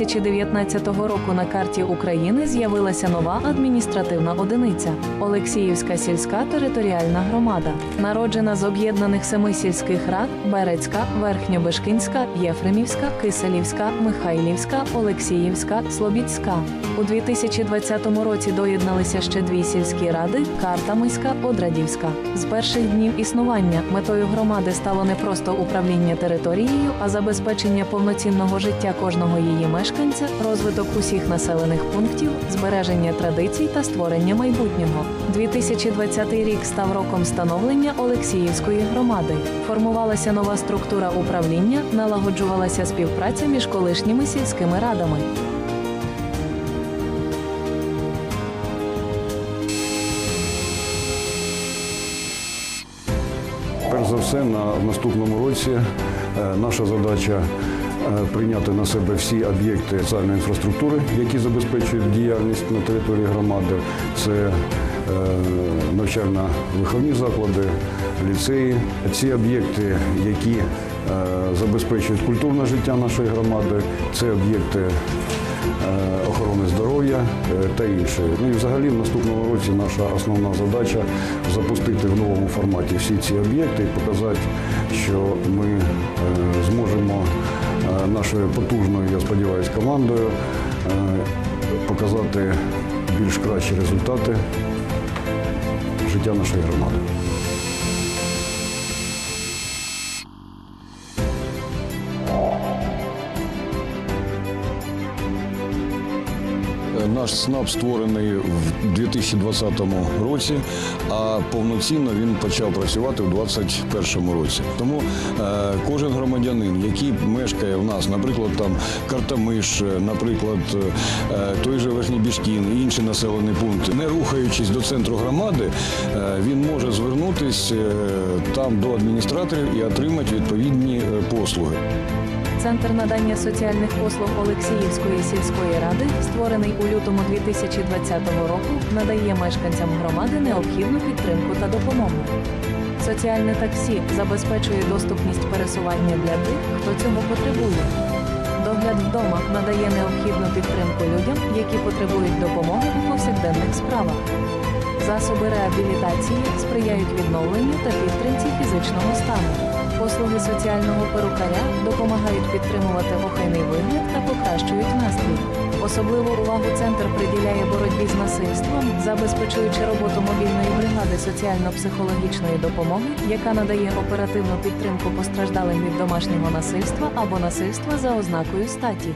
2019 року на карті України з'явилася нова адміністративна одиниця Олексіївська сільська територіальна громада, народжена з об'єднаних семи сільських рад Берецька, Верхньобешкинська, Єфремівська, Киселівська, Михайлівська, Олексіївська, Слобідська. У 2020 році доєдналися ще дві сільські ради Картамиська, Одрадівська. З перших днів існування метою громади стало не просто управління територією, а забезпечення повноцінного життя кожного її мешканця, розвиток усіх населених пунктів, збереження традицій та створення майбутнього. 2020 рік став роком становлення Олексіївської громади. Формувалася нова структура управління, налагоджувалася співпраця між колишніми сільськими радами. Перш за все, на наступному році е, наша задача прийняти на себе всі об'єкти соціальної інфраструктури, які забезпечують діяльність на території громади. Це е, навчально-виховні заклади, ліцеї. Ці об'єкти, які е, забезпечують культурне життя нашої громади, це об'єкти е, охорони здоров'я е, та інше. Ну і взагалі в наступному році наша основна задача запустити в новому форматі всі ці об'єкти і показати, що ми е, зможемо е, нашою потужною, я сподіваюся, командою е, показати більш кращі результати життя нашої громади. Наш СНАП створений в 2020 році, а повноцінно він почав працювати в 2021 році. Тому е, кожен громадянин, який мешкає в нас, наприклад, там Картамиш, е, наприклад, е, той же Верхній Біжкін, і інші населені пункти, не рухаючись до центру громади, е, він може звернутися е, там до адміністраторів і отримати відповідні е, послуги. Центр надання соціальних послуг Олексіївської сільської ради, створений у лютому 2020 року, надає мешканцям громади необхідну підтримку та допомогу. Соціальне таксі забезпечує доступність пересування для тих, хто цього потребує. Догляд вдома надає необхідну підтримку людям, які потребують допомоги у повсякденних справах. Засоби реабілітації сприяють відновленню та підтримці фізичного стану. Послуги соціального перукаря допомагають підтримувати охайний вигляд та покращують настрій. Особливу увагу центр приділяє боротьбі з насильством, забезпечуючи роботу мобільної бригади соціально-психологічної допомоги, яка надає оперативну підтримку постраждалим від домашнього насильства або насильства за ознакою статі.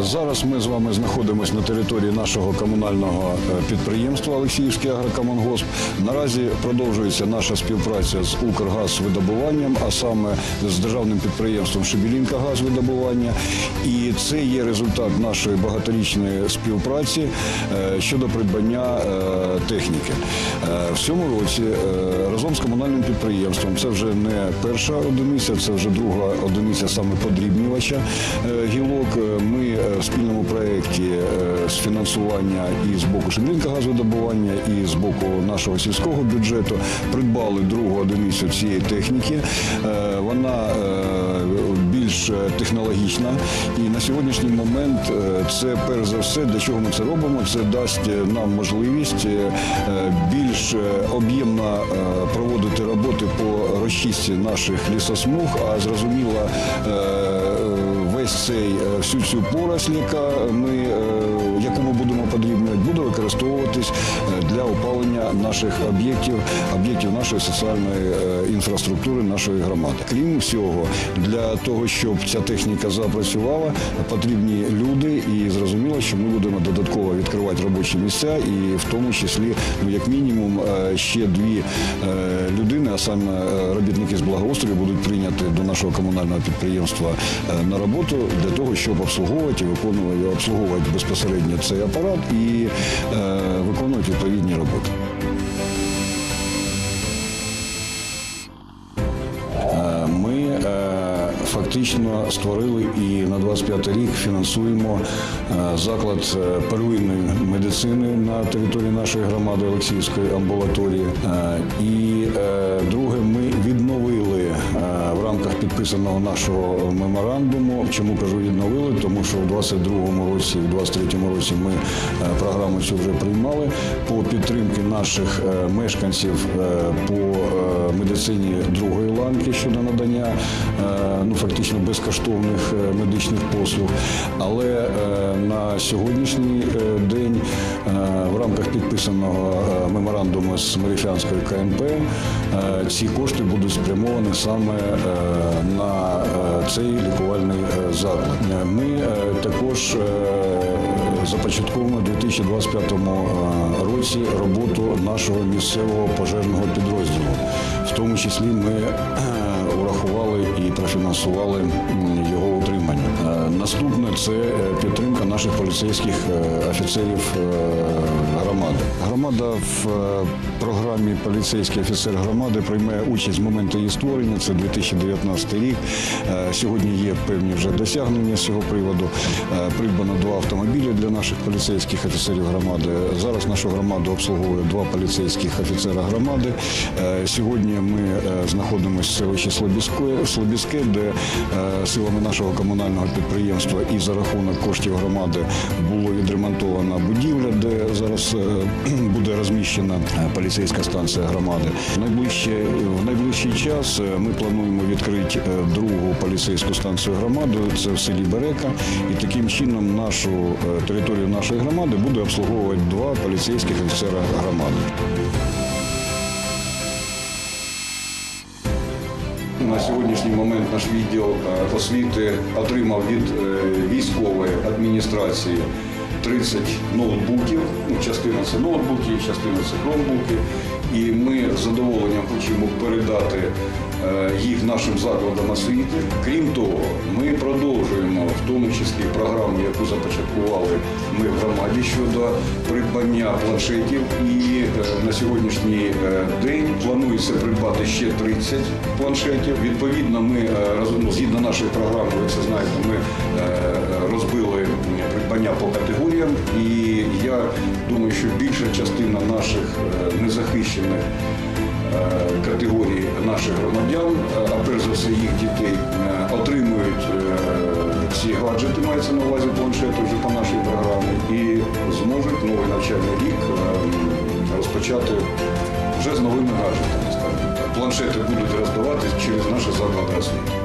Зараз ми з вами знаходимося на території нашого комунального е, підприємства Олексіївський агрокомунгосп. Наразі продовжується наша співпраця з Укргазвидобуванням, а саме з державним підприємством Шебелінка газвидобування. І це є результат нашої багаторічної співпраці е, щодо придбання е, техніки. Е, В цьому році е, разом з комунальним підприємством це вже не перша одиниця, це вже друга одиниця саме подрібнювача е, гілок. Е, Ми е, спільному проєкті е, з фінансування і з боку газодобування, і з боку нашого сільського бюджету придбали другу одиницю цієї техніки. Е, Вона більш технологічна. І на сьогоднішній момент це перш за все, для чого ми це робимо, це дасть нам можливість більш об'ємно проводити роботи по розчистці наших лісосмуг, а зрозуміло. Весь цей е, всю цю поросль, яка е, яку ми будемо подрібнювати, буде використовуватись е, для опалення наших об'єктів, об'єктів нашої соціальної інфраструктури нашої громади. Крім всього, для того, щоб ця техніка запрацювала, потрібні люди, і зрозуміло, що ми будемо додатково відкривати робочі місця, і в тому числі, ну як мінімум, ще дві людини, а саме робітники з благоустрою, будуть прийняті до нашого комунального підприємства на роботу для того, щоб обслуговувати і виконувати обслуговувати безпосередньо цей апарат і е, виконувати відповідні роботи. Е, Ми е, фактично створили і на 25 рік фінансуємо е, заклад первинної медицини на території нашої громади Олексіївської амбулаторії. І друге, ми відновили підписаного нашого меморандуму. Чому кажу відновили? Тому що в 22-му році, в 23-му році ми е, програму цю вже приймали по підтримки наших е, мешканців е, по медицині другої ланки щодо надання ну фактично безкоштовних медичних послуг. Але на сьогоднішній день підписаного е, меморандуму з Маріфянською КНП е, ці кошти будуть спрямовані саме е, на цей лікувальний заклад. Ми також започатковуємо у 2025 е, році роботу нашого місцевого пожежного підрозділу. В тому числі ми урахували і профінансували його Наступне це е, підтримка наших поліцейських е, офіцерів е, громади. Громада в програмі поліцейський офіцер громади приймає участь з моменту її створення. Це 2019 рік. Сьогодні є певні вже досягнення з цього приводу. Придбано два автомобілі для наших поліцейських офіцерів громади. Зараз нашу громаду обслуговує два поліцейських офіцера громади. Сьогодні ми знаходимося в селищі Слобідське, де силами нашого комунального підприємства і за рахунок коштів громади було відремонтована будівля, де зараз е, буде розміщена е, поліцейська станція громади. Найближче в найближчий час е, ми плануємо відкрити другу поліцейську станцію громади. Це в селі Берека, і таким чином нашу територію нашої громади буде обслуговувати два поліцейських офіцера громади. На сьогоднішній момент наш відділ е, освіти отримав від е, військової адміністрації 30 ноутбуків. Ну, частина це ноутбуки, частина це хромбуки. І ми з задоволенням хочемо передати е, їх нашим закладам освіти. Крім того, ми продовжуємо в тому числі програму, яку започаткували ми в громаді щодо придбання планшетів. І е, на сьогоднішній е, день планується придбати ще 30 планшетів. Відповідно, ми разом згідно нашої програми, ви це знаєте, ми розбили придбання по категоріям. І я думаю, що більша частина наших незахищених е, категорій наших громадян, е, а перш за все їх дітей, е, отримують ці гаджети, мається на увазі планшети вже по нашій програмі, і зможуть новий навчальний рік розпочати вже з новими гаджетами. Планшети будуть роздаватись через наші заклади освіти.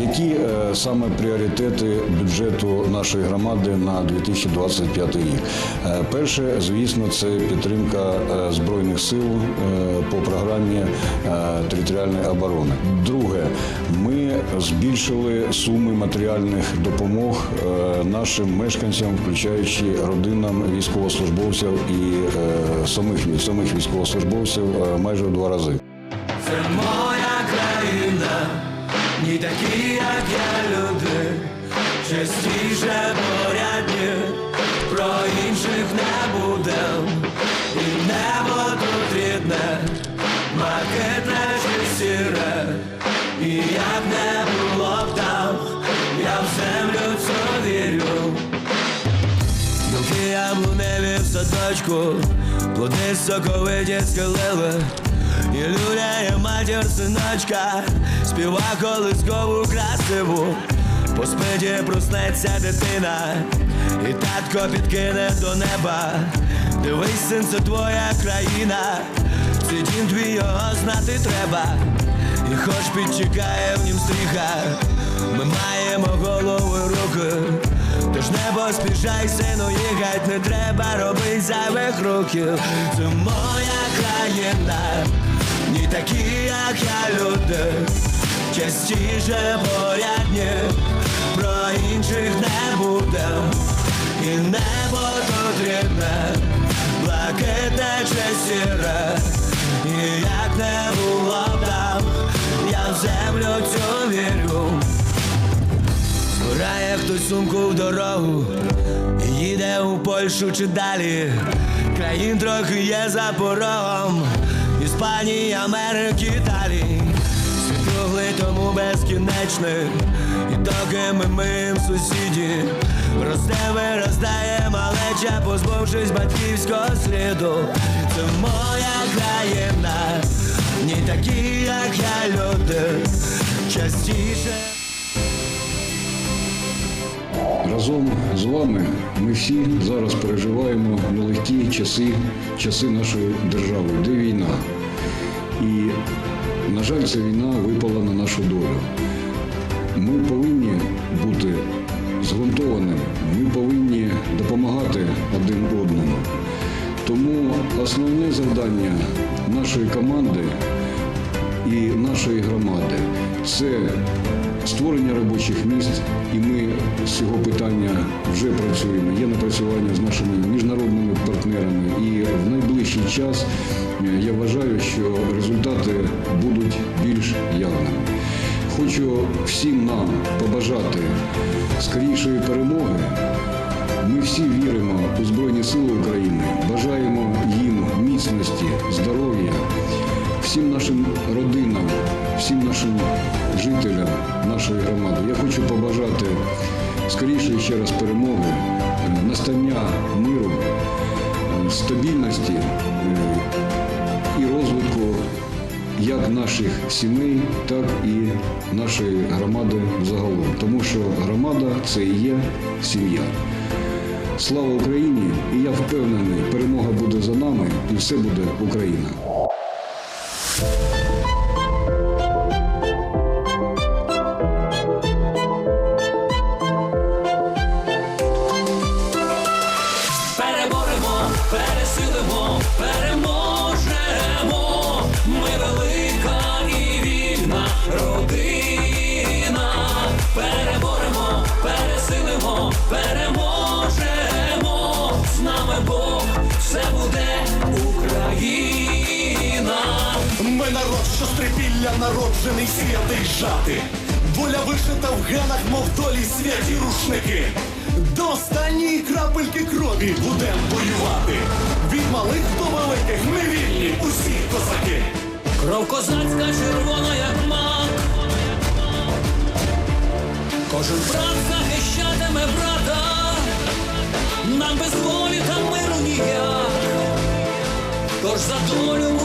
Які е, саме пріоритети бюджету нашої громади на 2025 рік? Е, Перше, звісно, це підтримка е, збройних сил по програмі територіальної оборони. Друге, ми збільшили суми матеріальних допомог нашим мешканцям, включаючи родинам військовослужбовців і самих самих військовослужбовців майже в два рази. Це моя країна, ні такі, як я люди, частіше порядні, про інших не будем, і небо тут рідне, блакитне чи сіре, і як не було б там, я в землю цю вірю. Білки яблуневі в садочку, плоди соковиті схилили, і люляє матір синочка, співа колискову красиву, по спиті проснеться дитина, і татко підкине до неба. Дивись, син, це твоя країна, це дім твій його знати треба. І хоч підчекає в нім стріха, ми маємо голову руки. Тож не поспішай, сину, їхать не треба робить зайвих років. Це моя країна, ні такі, як я люди, частіше порядні, про інших не буде. І небо тут рідне, блакитне чи сіре, і як не було там, я в землю цю вірю. Збирає хтось сумку в дорогу їде у Польщу чи далі. Країн трохи є за порогом Іспанії, Америки, Італії. Світ круглий, тому безкінечний. І доки ми миєм сусіді, росте, виростає малеча, позбувшись батьківського сліду. Це моя країна, ні такі, як я люди, частіше. Разом з вами ми всі зараз переживаємо нелегкі часи, часи нашої держави, де війна. І, на жаль, ця війна випала на нашу долю. Ми повинні бути згуртованими, ми повинні допомагати один одному. Тому основне завдання нашої команди і нашої громади це створення робочих місць, і ми з цього питання вже працюємо. Є напрацювання з нашими міжнародними партнерами, і в найближчий час е, я вважаю, що результати будуть більш явними. Хочу всім нам побажати скорішої перемоги. Ми всі віримо у Збройні Сили України, бажаємо їм міцності, здоров'я, всім нашим родинам, всім нашим жителям нашої громади. Я хочу побажати скоріше ще раз перемоги, е, настання миру, е, стабільності е, і розвитку як наших сімей, так і нашої громади загалом. Тому що громада це і є сім'я. Слава Україні! І я впевнений, перемога буде за нами, і все буде Україна. Ми народ, що стрипілля народжений святий жати. Воля вишита в генах, мов долі святі рушники. До останньої крапельки крові будем воювати. Від малих до великих ми вільні, усі козаки. Кров козацька червона, як мак. Кожен брат захищатиме брата. Нам без волі та миру ніяк. Тож за долю